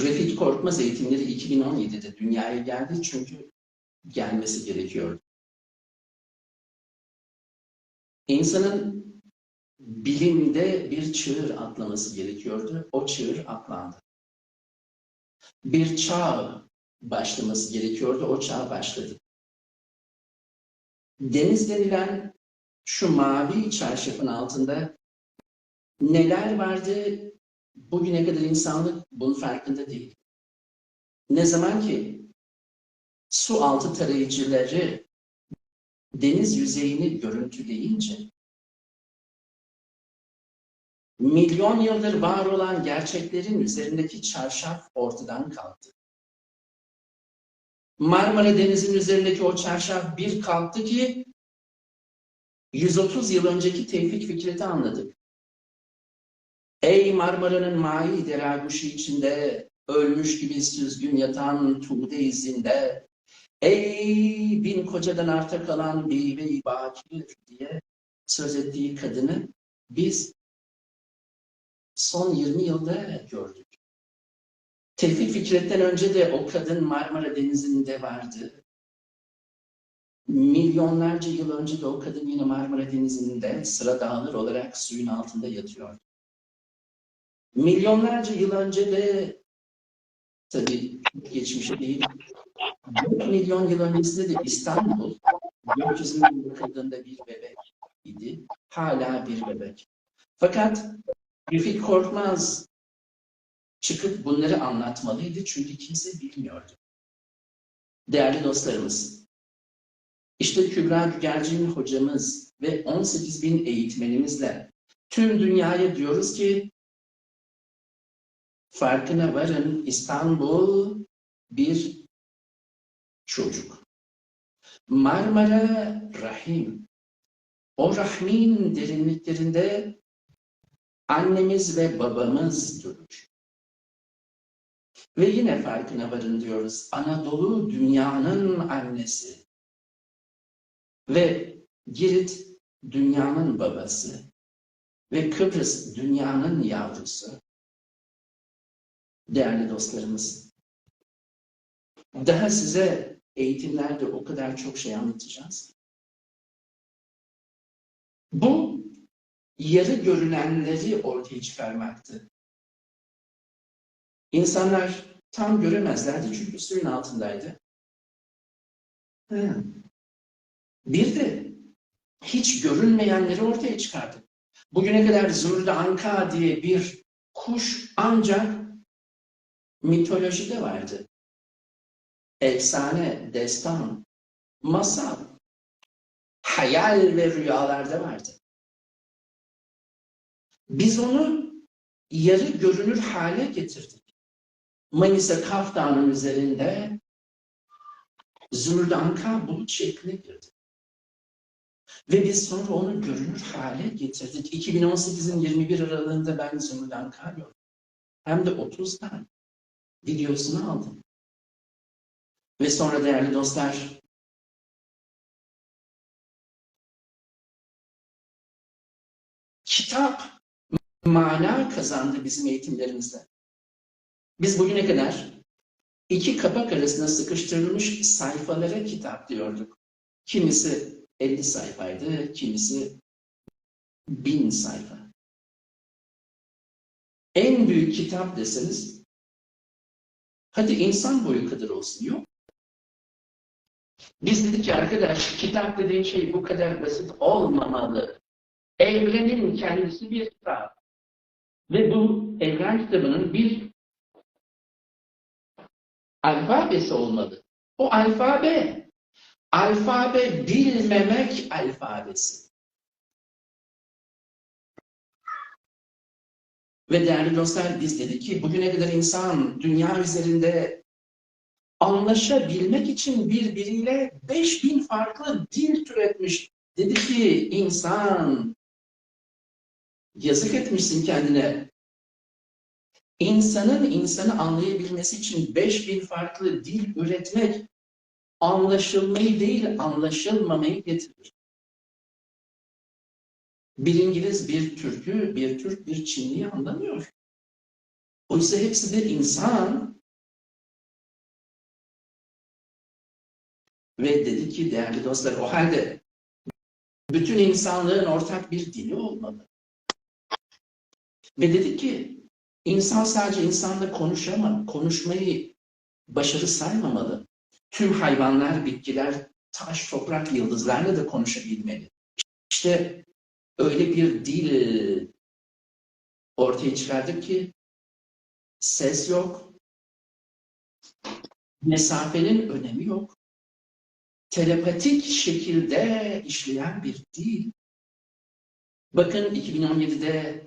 Refik Korkmaz eğitimleri 2017'de dünyaya geldi çünkü gelmesi gerekiyordu. İnsanın bilimde bir çığır atlaması gerekiyordu. O çığır atlandı. Bir çağ başlaması gerekiyordu. O çağ başladı. Deniz denilen şu mavi çarşafın altında neler vardı bugüne kadar insanlık bunun farkında değil. Ne zaman ki su altı tarayıcıları deniz yüzeyini görüntüleyince milyon yıldır var olan gerçeklerin üzerindeki çarşaf ortadan kalktı. Marmara Denizi'nin üzerindeki o çarşaf bir kalktı ki 130 yıl önceki Tevfik Fikret'i anladık. Ey Marmara'nın mai deraguşu içinde ölmüş gibi süzgün yatan tuğde izinde ey bin kocadan arta kalan bive-i bakir diye söz ettiği kadını biz son 20 yılda gördük. Tevfik Fikret'ten önce de o kadın Marmara Denizi'nde vardı. Milyonlarca yıl önce de o kadın yine Marmara Denizi'nde sıra dağılır olarak suyun altında yatıyor. Milyonlarca yıl önce de tabii geçmişe değil, 4 milyon yıl öncesinde de İstanbul gökyüzüne bakıldığında bir bebek idi. Hala bir bebek. Fakat Refik Korkmaz çıkıp bunları anlatmalıydı çünkü kimse bilmiyordu. Değerli dostlarımız, işte Kübra Gügercin hocamız ve 18 bin eğitmenimizle tüm dünyaya diyoruz ki farkına varın İstanbul bir çocuk. Marmara Rahim. O rahmin derinliklerinde annemiz ve babamız durur. Ve yine farkına varın diyoruz. Anadolu dünyanın annesi. Ve Girit dünyanın babası. Ve Kıbrıs dünyanın yavrusu. Değerli dostlarımız. Daha size eğitimlerde o kadar çok şey anlatacağız. Bu yarı görünenleri ortaya çıkarmaktı. İnsanlar tam göremezlerdi çünkü suyun altındaydı. Bir de hiç görünmeyenleri ortaya çıkardı. Bugüne kadar Zümrüt Anka diye bir kuş ancak mitolojide vardı. Efsane, destan, masal, hayal ve rüyalarda vardı. Biz onu yarı görünür hale getirdik. Manisa Kaf Dağı'nın üzerinde Zümrüt Anka bulut şekline girdi. Ve biz sonra onu görünür hale getirdik. 2018'in 21 aralığında ben Zümrüt Anka gördüm. Hem de 30 tane videosunu aldım. Ve sonra değerli dostlar kitap mana kazandı bizim eğitimlerimizde. Biz bugüne kadar iki kapak arasında sıkıştırılmış sayfalara kitap diyorduk. Kimisi 50 sayfaydı, kimisi bin sayfa. En büyük kitap deseniz, hadi insan boyu kadar olsun yok. Biz dedik ki arkadaş, kitap dediğin şey bu kadar basit olmamalı. Evrenin kendisi bir kitap. Ve bu evren kitabının bir alfabesi olmalı. O alfabe, alfabe bilmemek alfabesi. Ve değerli dostlar biz dedik ki bugüne kadar insan dünya üzerinde anlaşabilmek için birbiriyle 5000 farklı dil türetmiş. Dedi ki insan yazık etmişsin kendine. İnsanın insanı anlayabilmesi için 5000 farklı dil üretmek anlaşılmayı değil anlaşılmamayı getirir. Bir İngiliz, bir Türk'ü, bir Türk, bir Çinli'yi anlamıyor. Oysa hepsi bir insan. Ve dedi ki değerli dostlar o halde bütün insanlığın ortak bir dili olmalı. Ve dedi ki insan sadece insanla konuşamam, konuşmayı başarı saymamalı. Tüm hayvanlar, bitkiler, taş, toprak, yıldızlarla da konuşabilmeli. İşte öyle bir dil ortaya çıkardık ki ses yok, mesafenin önemi yok, telepatik şekilde işleyen bir dil. Bakın 2017'de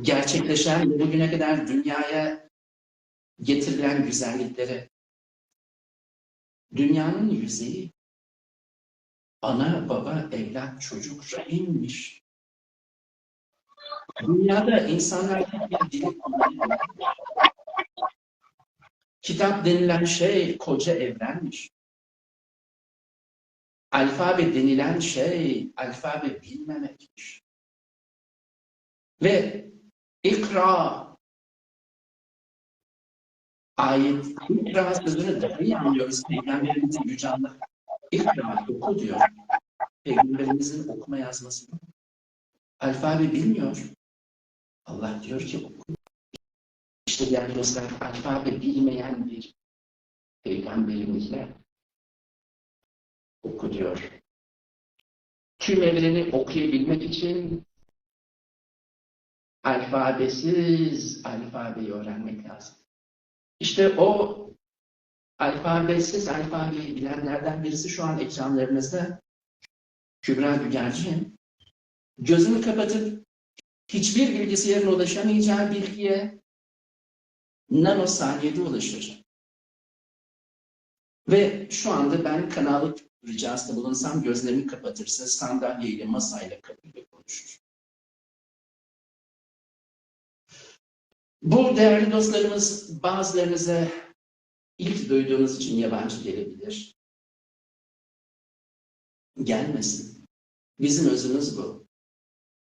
gerçekleşen ve bugüne kadar dünyaya getirilen güzelliklere dünyanın yüzeyi ana, baba, evlat, çocuk, rahimmiş. Dünyada insanlar bir dil. Kitap denilen şey koca evrenmiş. Alfabe denilen şey alfabe bilmemekmiş. Ve ikra ayet, ikra sözünü daha iyi anlıyoruz. Peygamberimizin Yüce Allah ikra oku diyor. Peygamberimizin okuma yazması yok. Alfabe bilmiyor. Allah diyor ki oku. İşte değerli dostlar alfabe bilmeyen bir peygamberimizle oku diyor. Tüm evreni okuyabilmek için alfabesiz alfabeyi öğrenmek lazım. İşte o alfabesiz alfabeyi bilenlerden birisi şu an ekranlarınızda Kübra Gügerci'nin gözünü kapatıp hiçbir bilgisayarın ulaşamayacağı bilgiye nanosaniyede ulaşır. Ve şu anda ben kanalık ricasında bulunsam gözlerimi kapatırsa sandalyeyle masayla kapıyla konuşur. Bu değerli dostlarımız bazılarınıza ilk duyduğunuz için yabancı gelebilir. Gelmesin. Bizim özümüz bu.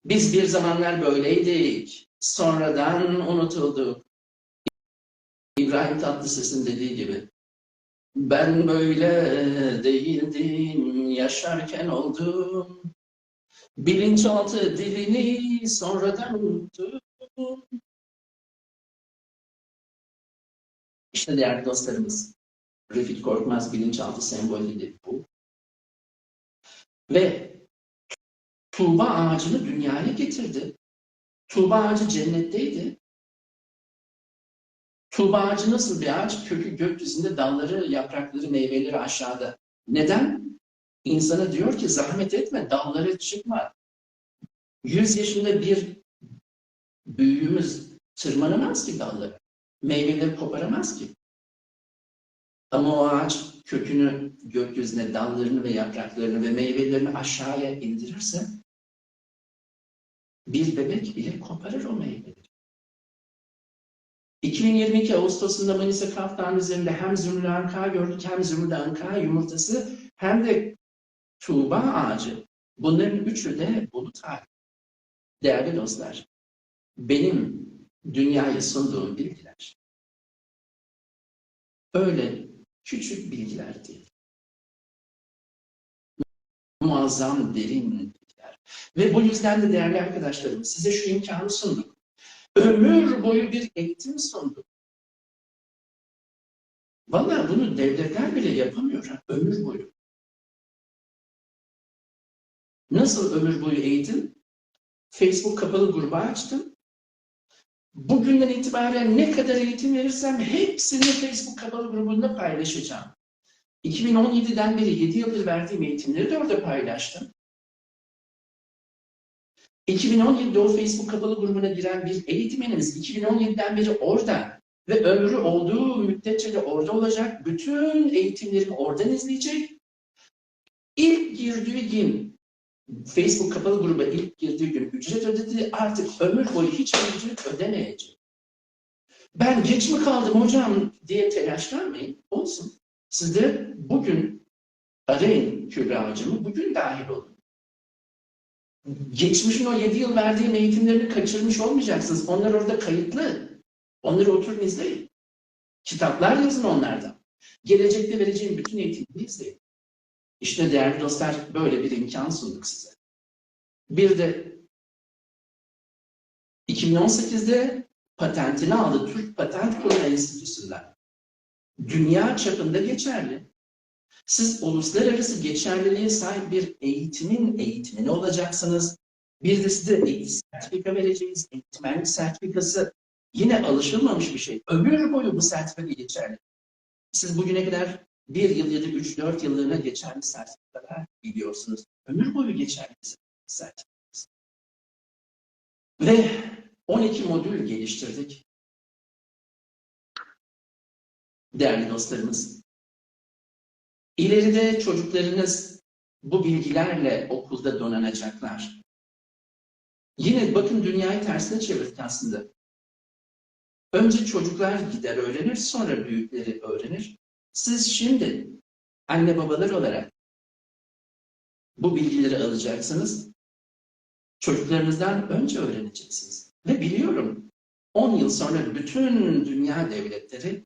Biz bir zamanlar böyleydik. Sonradan unutulduk. İbrahim Tatlıses'in dediği gibi. Ben böyle değildim, yaşarken oldum. Bilinçaltı dilini sonradan unuttum. İşte değerli dostlarımız, Refik Korkmaz bilinçaltı sembolüdür bu. Ve Tuğba ağacını dünyaya getirdi. Tuğba ağacı cennetteydi. Tuğba ağacı nasıl bir ağaç? Kökü gökyüzünde, dalları, yaprakları, meyveleri aşağıda. Neden? İnsana diyor ki zahmet etme, dalları çıkma. Yüz yaşında bir büyüğümüz tırmanamaz ki dalları. Meyveleri koparamaz ki. Ama o ağaç kökünü gökyüzüne, dallarını ve yapraklarını ve meyvelerini aşağıya indirirse bir bebek bile koparır o meyveleri. 2022 Ağustos'unda Manisa Kaftan üzerinde hem Zümrüt Anka gördük hem Zümrüt Anka yumurtası hem de Tuğba ağacı. Bunların üçü de bulut hali. Değerli dostlar, benim dünyaya sunduğum bilgiler öyle küçük bilgiler değil. Muazzam, derin bilgiler. Ve bu yüzden de değerli arkadaşlarım size şu imkanı sunduk. Ömür boyu bir eğitim sunduk. Vallahi bunu devletler bile yapamıyor. Ömür boyu. Nasıl ömür boyu eğitim? Facebook kapalı grubu açtım. Bugünden itibaren ne kadar eğitim verirsem hepsini Facebook kapalı grubunda paylaşacağım. 2017'den beri 7 yıldır verdiğim eğitimleri de orada paylaştım. 2017'de o Facebook kapalı grubuna giren bir eğitmenimiz 2017'den beri orada ve ömrü olduğu müddetçe de orada olacak. Bütün eğitimlerimi oradan izleyecek. İlk girdiği gün Facebook kapalı gruba ilk girdiği gün ücret ödedi. Artık ömür boyu hiç ücret ödemeyecek. Ben geç mi kaldım hocam diye telaşlanmayın. Olsun. Siz de bugün arayın Kübra'cımı. Bugün dahil olun. Geçmişin o 7 yıl verdiğim eğitimlerini kaçırmış olmayacaksınız. Onlar orada kayıtlı. Onları oturun izleyin. Kitaplar yazın onlardan. Gelecekte vereceğim bütün eğitimleri izleyin. İşte değerli dostlar böyle bir imkan sunduk size. Bir de 2018'de patentini aldı Türk Patent Kurumu Enstitüsü'nden. Dünya çapında geçerli. Siz uluslararası geçerliliğe sahip bir eğitimin eğitimini olacaksınız. Bir de size eğitim sertifika vereceğiz. Eğitmenlik sertifikası yine alışılmamış bir şey. Ömür boyu bu sertifika geçerli. Siz bugüne kadar bir yıl ya da üç, dört yıllığına geçerli sertifikalar biliyorsunuz. Ömür boyu geçerli sertifikası. Ve 12 modül geliştirdik. Değerli dostlarımız, ileride çocuklarınız bu bilgilerle okulda donanacaklar. Yine bakın dünyayı tersine çevirdik aslında. Önce çocuklar gider öğrenir, sonra büyükleri öğrenir. Siz şimdi anne babalar olarak bu bilgileri alacaksınız. Çocuklarınızdan önce öğreneceksiniz. Ve biliyorum 10 yıl sonra bütün dünya devletleri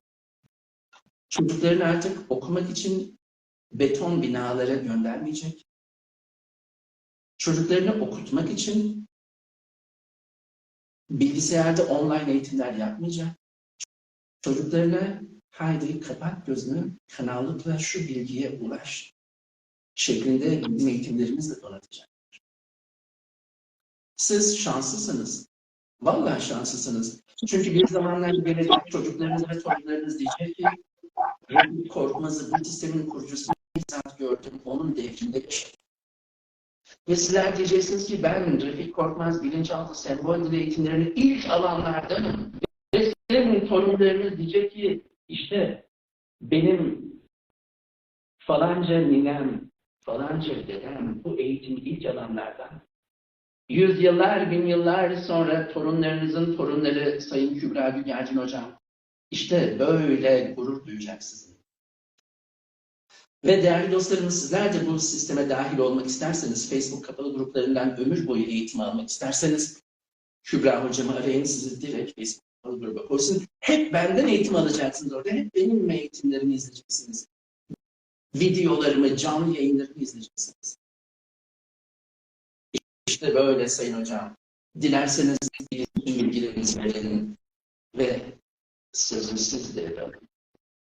çocuklarını artık okumak için beton binalara göndermeyecek. Çocuklarını okutmak için bilgisayarda online eğitimler yapmayacak. Çocuklarına haydi kapat gözünü, kanallıkla şu bilgiye ulaş şeklinde bizim eğitimlerimizle donatacak. Siz şanslısınız. Vallahi şanslısınız. Çünkü bir zamanlar gelecek çocuklarınız ve torunlarınız diyecek ki Refik Korkmaz'ı bu sistemin kurucusunu bizzat gördüm. Onun devrinde yaşadım. Ve sizler diyeceksiniz ki ben Refik Korkmaz bilinçaltı sembol dili eğitimlerini ilk alanlardanım. Ve sizin torunlarınız diyecek ki işte benim falanca ninem, falanca dedem bu eğitimi ilk alanlardan. Yüzyıllar, bin yıllar sonra torunlarınızın torunları Sayın Kübra Gügercin Hocam işte böyle gurur duyacak sizin. Ve değerli dostlarımız sizler de bu sisteme dahil olmak isterseniz, Facebook kapalı gruplarından ömür boyu eğitim almak isterseniz Kübra hocamı arayın sizi direkt Facebook gruba koysun. Hep benden eğitim alacaksınız orada. Hep benim eğitimlerimi izleyeceksiniz. Videolarımı, canlı yayınlarımı izleyeceksiniz. İşte böyle sayın hocam. Dilerseniz bilgilerinizi verelim ve sözü siz de